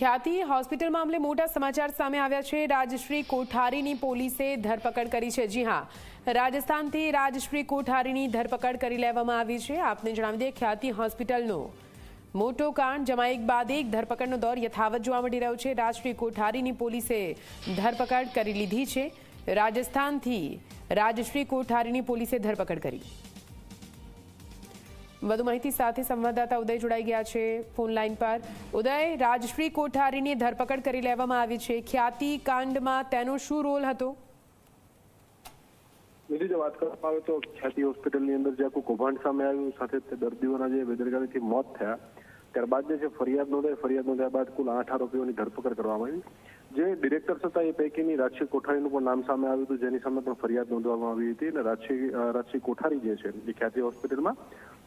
ખ્યાતિ હોસ્પિટલ મામલે મોટા સમાચાર સામે આવ્યા છે. રાજશ્રી કોઠારીની પોલીસે ધરપકડ કરી છે. જી હા, રાજસ્થાનથી રાજશ્રી કોઠારીની ધરપકડ કરી લેવામાં આવી છે. આપને જણાવી દઈએ, ખ્યાતિ હોસ્પિટલનો મોટો કાંડ, જેમાં એક બાદ એક ધરપકડનો દોર યથાવત જોવા મળી રહ્યો છે. રાજશ્રી કોઠારીની પોલીસે ધરપકડ કરી લીધી છે. રાજસ્થાનથી રાજશ્રી કોઠારીની પોલીસે ધરપકડ કરી. વધુ માહિતી સાથે સંવાદદાતા ઉદય જોડાઈ ગયા છે ફોન લાઈન પર. ઉદય, રાજશ્રી કોઠારીની ધરપકડ કરી લેવામાં આવી છે. ખ્યાતિ કાંડમાં તેનો શું રોલ હતો? બીજી જો વાત કરવામાં આવે તો ખ્યાતિ હોસ્પિટલની અંદર જે આખું કૌભાંડ સામે આવ્યું, સાથે દર્દીઓના જે બેદરકારીથી મોત થયા, ત્યારબાદ જે છે ફરિયાદ નોંધાઈ, ફરિયાદ નોંધ્યા બાદ કુલ આઠ આરોપીઓની ધરપકડ કરવામાં આવી. જે ડિરેક્ટર્સ હતા એ પૈકીની રાજશ્રી કોઠારીનું પણ નામ સામે આવ્યું હતું, જેની સામે પણ ફરિયાદ નોંધવામાં આવી હતી. અને રાજશ્રી રાજશ્રી કોઠારી જે છે એ ખ્યાતિ હોસ્પિટલમાં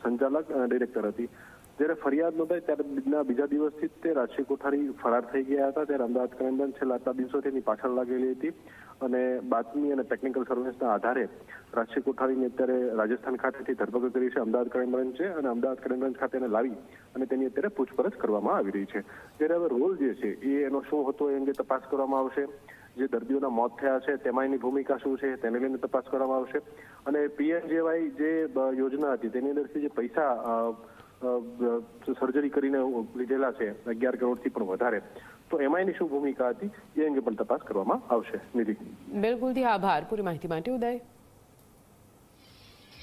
સંચાલક અ, ડિરેક્ટર હતી. જ્યારે ફરિયાદ નોંધાઈ ત્યારે બીજા દિવસથી તે રાજકીય કોઠારી ફરાર થઈ ગયા હતા. ત્યારે અમદાવાદ ક્રાઇમ છેલ્લા આટલા દિવસોથી એની પાછળ લાગેલી હતી અને બાતમી અને ટેકનિકલ સર્વેલન્સના આધારે રાજકીય કોઠારીની અત્યારે રાજસ્થાન ખાતેથી ધરપકડ કરી છે. અમદાવાદ ક્રાઇમ છે અને અમદાવાદ ક્રાઇમ બ્રાન્ચ ખાતે એને લાવી અને તેની અત્યારે પૂછપરછ કરવામાં આવી રહી છે. જ્યારે હવે રોલ જે છે એ એનો શું હતો એ અંગે તપાસ કરવામાં આવશે. જે દર્દીઓના મોત થયા છે તેમાં એની ભૂમિકા શું છે તેને લઈને તપાસ કરવામાં આવશે. અને પીએમજેવાય જે યોજના હતી તેની અંદરથી જે પૈસા સર્જરી કરીને લીધેલા છે, અગિયાર કરોડથી પણ વધારે. તો એમાં એની શું ભૂમિકા હતી? એ અંગે પણ તપાસ કરવામાં આવશે. નિધિ બિલકુલથી આભાર. પૂરી માહિતી માટે ઉદય.